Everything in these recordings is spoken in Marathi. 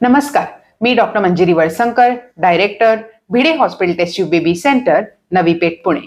नमस्कार मी doctor Manjiri Walsankar director Bhide hospital test baby centre Navi Peth Pune.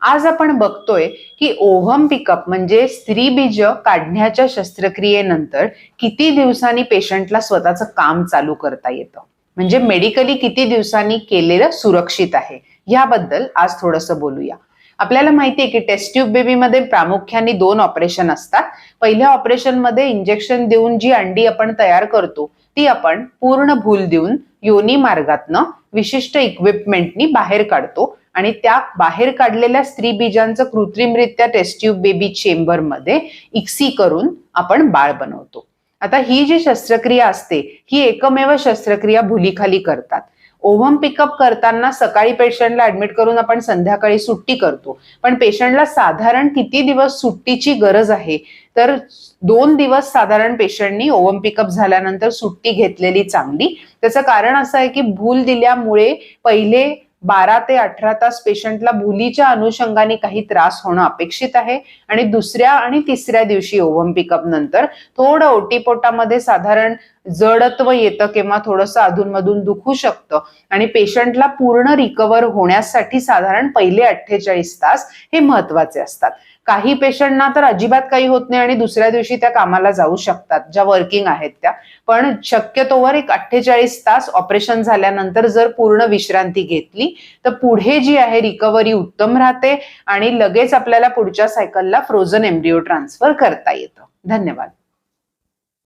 आज आपण बघतोय की ओव्हम पिकअप म्हणजे स्त्रीबीज काढण्याच्या शस्त्रक्रियेनंतर किती दिवसांनी पेशंटला स्वतःचं काम चालू करता येतं? म्हणजे मेडिकली किती दिवसांनी केलेलं सुरक्षित आहे? याबद्दल आज थोडंसं बोलूया. आपल्याला माहिती आहे की टेस्ट ट्यूब बेबीमध्ये प्रामुख्याने दोन ऑपरेशन असतात. पहिल्या ऑपरेशनमध्ये इंजेक्शन देऊन जी अंडी आपण तयार करतो ती आपण पूर्ण भूल देऊन योनी मार्गातनं विशिष्ट इक्विपमेंटनी बाहेर काढतो आणि त्या बाहेर काढलेल्या स्त्री बीजांचं कृत्रिमरित्या टेस्ट ट्यूब बेबी चेंबरमध्ये इक्सी करून आपण बाळ बनवतो. आता ही जी शस्त्रक्रिया असते ही एकमेव शस्त्रक्रिया भुलीखाली करतात. ओव्हम पिकअप करताना सकाळी पेशंटला ऍडमिट करून आपण संध्याकाळी सुट्टी करतो. पण पेशंटला साधारण किती दिवस सुट्टीची गरज आहे? तर दोन दिवस साधारण पेशंटनी ओव्हम पिकअप झाल्यानंतर सुट्टी घेतलेली चांगली. त्याचं कारण असं आहे की भूल दिल्यामुळे पहिले बारा ते अठरा तास पेशंटला भुलीच्या अनुषंगाने काही त्रास होणं अपेक्षित आहे. आणि दुसऱ्या आणि तिसऱ्या दिवशी ओव्हम पिकअप नंतर थोडं ओटीपोटामध्ये साधारण जडत्व येतं किंवा थोडंसं अधूनमधून दुखू शकतं. आणि पेशंटला पूर्ण रिकवर होण्यासाठी साधारण पहिले अठ्ठेचाळीस तास हे महत्त्वाचे असतात. काही पेशंटना तर अजिबात काही होत नाही आणि दुसऱ्या दिवशी त्या कामाला जाऊ शकतात ज्या वर्किंग आहेत त्या. पण शक्यतोवर एक अठ्ठेचाळीस तास ऑपरेशन झाल्यानंतर जर पूर्ण विश्रांती घेतली तर पुढे जी आहे रिकव्हरी उत्तम राहते आणि लगेच आपल्याला पुढच्या सायकलला फ्रोझन एम्ब्रिओ ट्रान्सफर करता येतं. धन्यवाद.